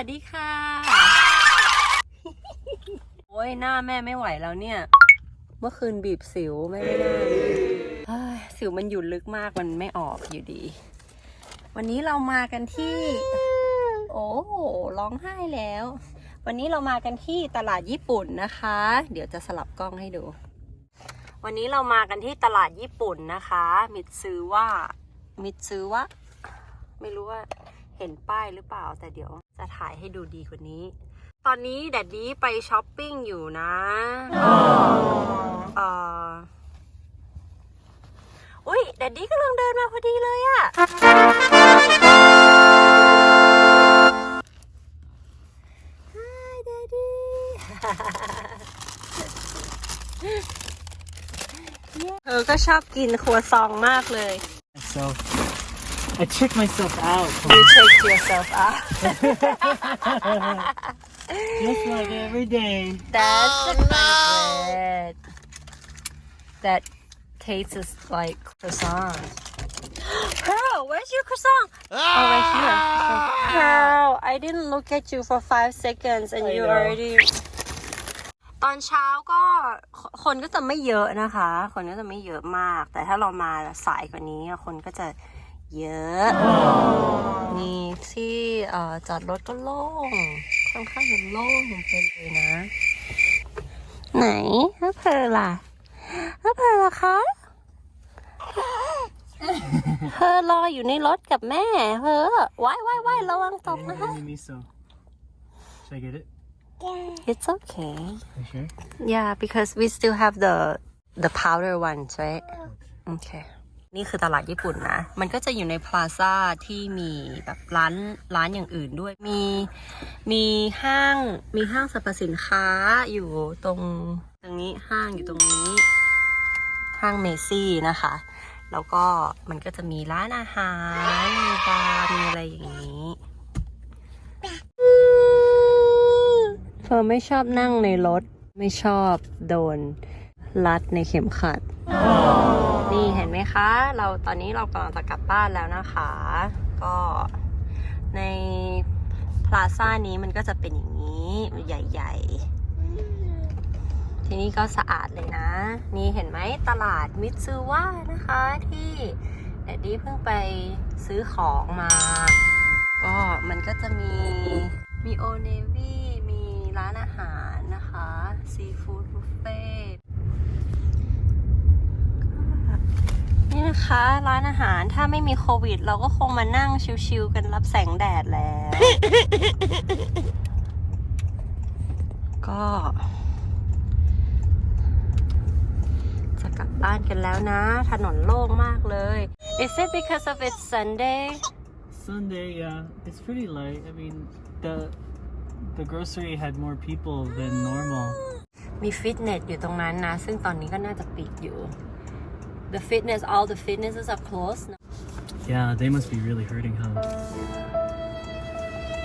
วัสดีค่ะ โอ้ยหน้าแม่ไม่ไหวแล้วเนี่ย เมื่อคืนบีบสิวไม่ได้หน้าเลยเฮ้ยสิวมันอยู่ลึกมากมันไม่ออกอยู่ดี วันนี้เรามากันที่ โอ้ร้องไห้แล้ว วันนี้เรามากันที่ตลาดญี่ปุ่นนะคะ เดี๋ยวจะสลับกล้องให้ดู วันนี้เรามากันที่ตลาดญี่ปุ่นนะคะ มิตซูว่ามิตซูวะไม่รู้ว่า เห็นป้ายหรือเปล่า แต่เดี๋ยวจะถ่ายให้ดูดีกว่านี้ ตอนนี้แดดดี้ไปช้อปปิ้งอยู่นะเอ่ออุ้ยแดดดี้กำลังเดินมาพอดีเลยอะ Hi Daddy เธอก็ชอบกินครัวซองมากเลย myself. I check myself out. You check yourself out Just like every day. That's the bread that tastes like croissant Pearl where's your croissant Oh right here Pearl I didn't look at you for five seconds and I you know. already ตอนเช้าก็คนก็จะไม่เยอะนะคะ คนก็จะไม่เยอะมาก แต่ถ้าเรามาสายกว่านี้คนก็จะ เยอะนี่ที่เอ่อจอดรถก็โล่ง ค่อนข้างจะโล่งไปเลยนะ ไหนฮัเพอล่ะฮัเพอล่ะคะเพอรออยู่ในรถกับแม่เพอว้ายว้ายว้ายระวังตกนะคะ Hey, miso. Should I get it? It's okay You sure? Yeah because we still have the the powder ones right โอเค นี่คือตลาดญี่ปุ่นนะ มันก็จะอยู่ในพลาซ่าที่มีแบบร้านร้านอย่างอื่นด้วย มีมีห้างมีห้างสรรพสินค้าอยู่ตรงตรงนี้ห้างอยู่ตรงนี้ ห้างเมซี่นะคะ แล้วก็มันก็จะมีร้านอาหาร มีบาร์มีอะไรอย่างนี้เฟอร์ไม่ชอบนั่งในรถ ไม่ชอบโดนรัดในเข็มขัด เห็นไหมคะเราตอนนี้เรากำลังจะกลับบ้านแล้วนะคะ ก็ในพลาซ่านี้มันก็จะเป็นอย่างนี้ใหญ่ ๆ ที่นี่ก็สะอาดเลยนะ นี่เห็นไหมตลาดมิตซูวะนะคะที่แดดดี้เพิ่งไปซื้อของมา ก็มันก็จะมีมีโอเนวี่มีร้านอาหารนะคะซีฟู้ดบุฟเฟ่นี่นะ คะร้านอาหารถ้าไม่มีโควิด เราก็คงมานั่งชิวๆกันรับแสงแดดแล้ว ก็ จะกลับบ้านกันแล้วนะ ถนนโล่งมากเลย Is it because of it's Sunday Sunday, yeah. It's pretty light. I mean, the the grocery had more people than normal. มีฟิตเนสอยู่ตรงนั้นนะ ซึ่งตอนนี้ก็น่าจะปิดอยู่ The fitness all the fitnesses are closed นะ Yeah, they must be really hurting, huh? แ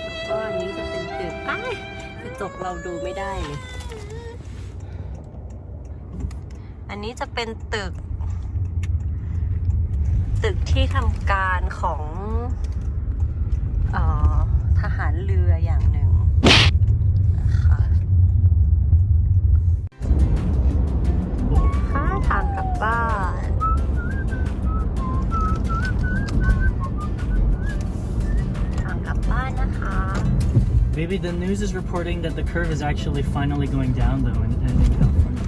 ล้วก็อันนี้จะเป็นตึกอ้ายกระจกเราดูไม่ได้เลยอันนี้จะเป็นตึก ตึกที่ทำการของเออทหารเรืออย่างหนึ่ง the news is reporting that the curve is actually finally going down, though, in, in California.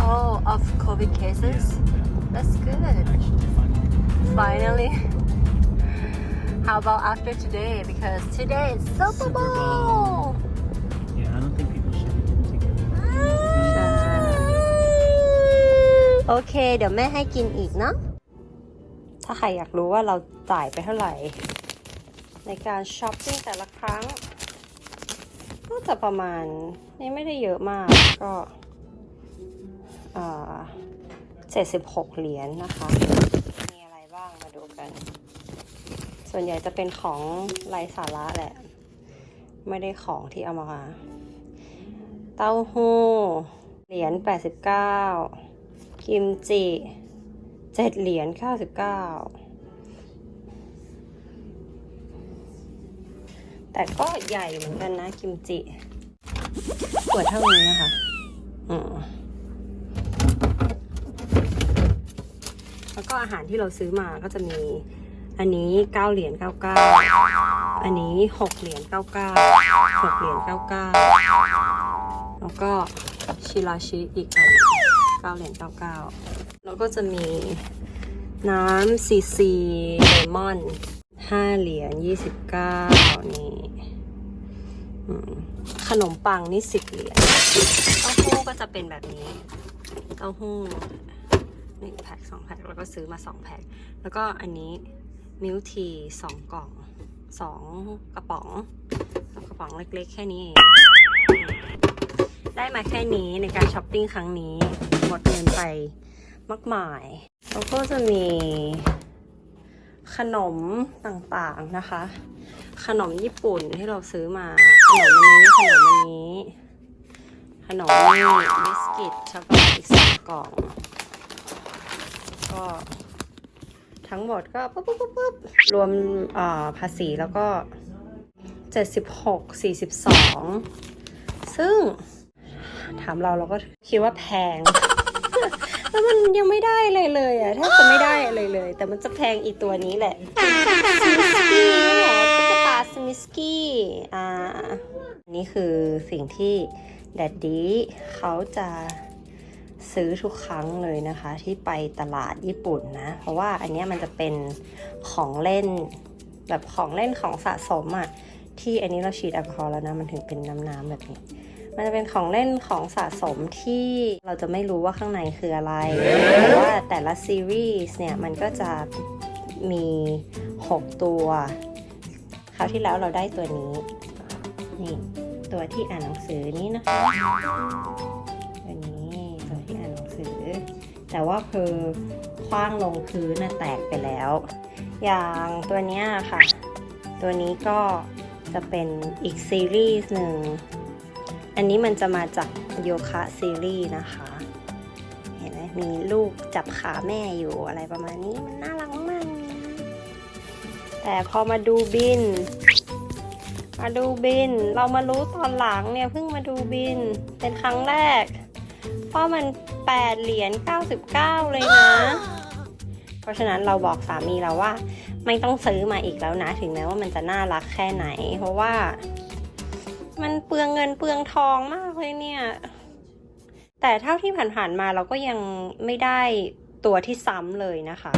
Oh of COVID cases that's good Actually, finally. finally how about after today because today is Super Super Bowl Bowl. Yeah, I don't think people should be together. ใช่โอเค เดี๋ยวแม่ให้กินอีกเนาะ ถ้าใครอยากรู้ว่าเราจ่ายไปเท่าไหร่ ในการช้อปปิ้งแต่ละครั้งก็จะประมาณนี่ไม่ได้เยอะมากก็เจ็ดสิบหกเหรียญนะคะ มีอะไรบ้างมาดูกัน ส่วนใหญ่จะเป็นของไร้สาระแหละ ไม่ได้ของที่เอามา เต้าหู้ เหรียญแปดสิบเก้ากิมจิเจ็ดเหรียญเก้าสิบเก้า แต่ก็ใหญ่เหมือนกันนะกิมจิขวดเท่านี้นะคะอืมแล้วก็อาหารที่เราซื้อมาก็จะมี อันนี้เก้าเหรียญเก้าเก้าอันนี้หกเหรียญเก้าเก้าหกเหรียญเก้าเก้าแล้วก็ชิราชิอีกอันเก้าเหรียญเก้าเก้าแล้วก็จะมีน้ำซีซีเลมอนห้าเหรียญยี่สิบเก้านี่ ขนมปังนี่สิบเหรียญเต้าหู้ก็จะเป็นแบบนี้ เต้าหู้หนึ่งแพ็คสองแพ็คแล้วก็ซื้อมาสองแพ็คแล้วก็อันนี้มิลทีสองกล่องสองกระป๋องกระป๋องเล็กๆ แค่นี้เอง ได้มาแค่นี้ในการช้อปปิ้งครั้งนี้ หมดเงินไปมากมาย แล้วก็จะมีขนมต่างๆนะคะ ขนมญี่ปุ่นที่เราซื้อมา ขนมอันนี้ขนมอันนี้ ขนมนี่บิสกิตช็อกโกแลตอีกสองกล่อง ก็ทั้งหมดก็ปุ๊บปุ๊บปุ๊บปุ๊บรวมอ่าภาษีแล้วก็เจ็ดสิบหกสี่สิบสองซึ่งถามเราเราก็คิดว่าแพง แล้วมันยังไม่ได้เลยเลยอะแทบจะไม่ได้อะไรเลย แต่มันจะแพงอีตัวนี้แหละ กตาสมิสกี้อ่านนี้คือสิ่งที่แดดดี้เขาจะซื้อทุกครั้งเลยนะคะที่ไปตลาดญี่ปุ่นนะ เพราะว่าอันนี้มันจะเป็นของเล่นแบบของเล่นของสะสมอะที่อันนี้เราฉีดแอลกอฮอล์แล้วนะมันถึงเป็นน้ำๆแบบนี้ มันจะเป็นของเล่นของสะสมที่เราจะไม่รู้ว่าข้างในคืออะไรแต่ว่าแต่ละซีรีส์เนี่ยมันก็จะมี 6 ตัว ราวที่แล้วเราได้ตัวนี้นี่ตัวที่อ่านหนังสือนี้นะคะตัวนี้ตัวที่อ่านหนังสือ แต่ว่าคือคว้างลงพื้นนะแตกไปแล้ว อย่างตัวนี้ค่ะ ตัวนี้ก็จะเป็นอีกซีรีส์หนึ่งอันนี้มันจะมาจากโยคะซีรีส์นะคะ เห็นไหมมีลูกจับขาแม่อยู่อะไรประมาณนี้มันน่ารัก แต่พอมาดูบิน มาดูบิน เรามารู้ตอนหลังเนี่ยเพิ่งมาดูบินเป็นครั้งแรก เพราะมัน 8 เหรียญ99 เลยนะ เพราะฉะนั้นเราบอกสามีเราว่า ไม่ต้องซื้อมาอีกแล้วนะ ถึงแม้ว่ามันจะน่ารักแค่ไหน เพราะว่า มันเปลืองเงินเปลืองทองมากเลยเนี่ย แต่เท่าที่ผ่านๆมาเราก็ยังไม่ได้ตัวที่ซ้ำเลยนะคะ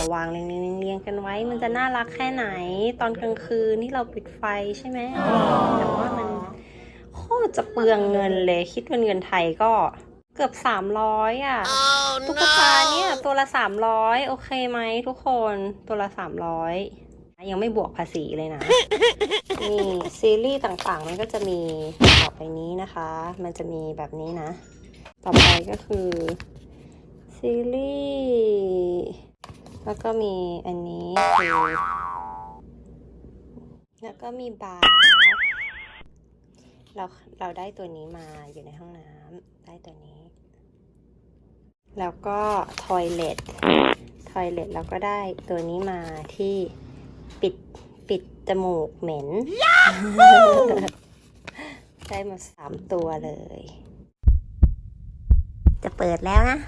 เวลาเราวางเรียงๆเรียงๆกันไว้ มันจะน่ารักแค่ไหน ตอนกลางคืนที่เราปิดไฟใช่ไหมแต่ว่ามันโคตรจะเปลืองเงินเลย คิดเป็นเงินไทยก็เกือบสามร้อยอะ ตุ๊กตาเนี่ยตัวละสามร้อยโอเคไหมทุกคนตัวละสามร้อยยังไม่บวกภาษีเลยนะนี่ซีรีส์ต่างๆ มันก็จะมีต่อไปนี้นะคะ มันจะมีแบบนี้นะ ต่อไปก็คือซีรีส์ แล้วก็มีอันนี้คือแล้วก็มีบาร์เราเราได้ตัวนี้มาอยู่ในห้องน้ำได้ตัวนี้ แล้วก็ทอยเลททอยเลทเราก็ได้ตัวนี้มาที่ปิดปิดจมูกเหม็น ได้มาสามตัวเลย จะเปิดแล้วนะ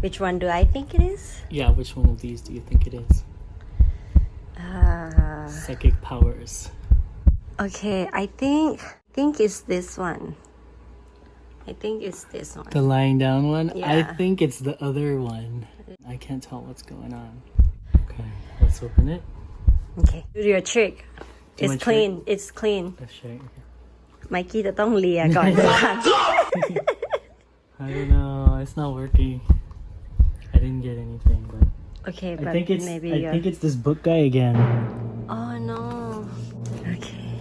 Which one do I think it is? Yeah, which one of these do you think it is? Uh, Psychic powers. okay, I think think it's this one. I think it's this one. The lying down one? I Yeah. think it's the other one. I can't tell what's going on. Okay, let's open it. Okay, do your trick. Do It's my trick? clean. It's clean. Let's try it. ไมกี้จะต้องเลียก่อนค่ะ I don't know. It's not working. didn't get anything, but okay. But I think it's maybe I you're... think it's this book guy again. Oh no. Okay.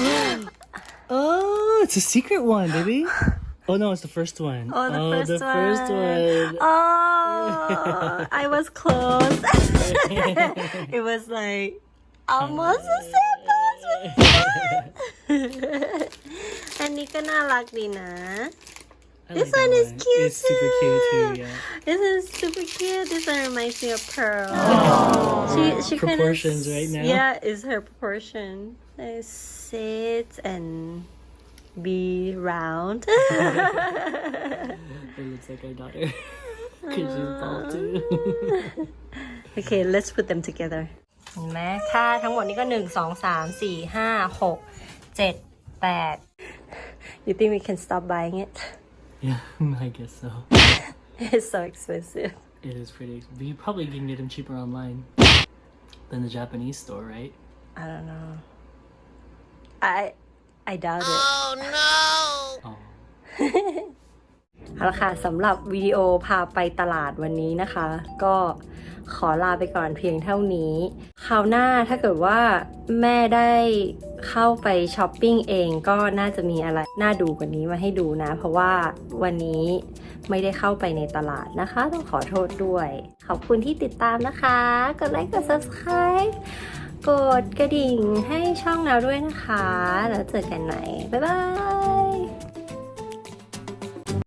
oh, it's a secret one, baby. Oh no, it's the first one. Oh, the, oh, first, the one. first one. Oh, I was close. it was like almost a same. อันนี้ก็น่ารักดีนะ I This like one that is cute It's super cute too. too. Yeah. This is super cute. This one reminds me of Pearl. she she kind of Proportions right now. Yeah, is her proportion. It sit and be round. It looks like our daughter. Cause she's bald too. okay, let's put them together. เห็นไหมค่าทั้งหมดนี้ก็หนึ่งสองสามสี่ห้าหกเจ็ดแปด You think we can stop buying it? yeah, I guess so. It's so expensive. It is pretty. But you probably can get them cheaper online than the Japanese store, right? I don't know. I I doubt it. Oh. เอาละค่ะสำหรับวิดีโอพาไปตลาดวันนี้นะคะ ก็ขอลาไปก่อนเพียงเท่านี้คราวหน้าถ้าเกิดว่าแม่ได้เข้าไปช้อปปิ้งเองก็น่าจะมีอะไรน่าดูกว่านี้มาให้ดูนะ เพราะว่าวันนี้ไม่ได้เข้าไปในตลาดนะคะ ต้องขอโทษด้วย ขอบคุณที่ติดตามนะคะ กดไลค์กด subscribe กดกระดิ่งให้ช่องเราด้วยนะคะ แล้วเจอกันใหม่บ๊ายบาย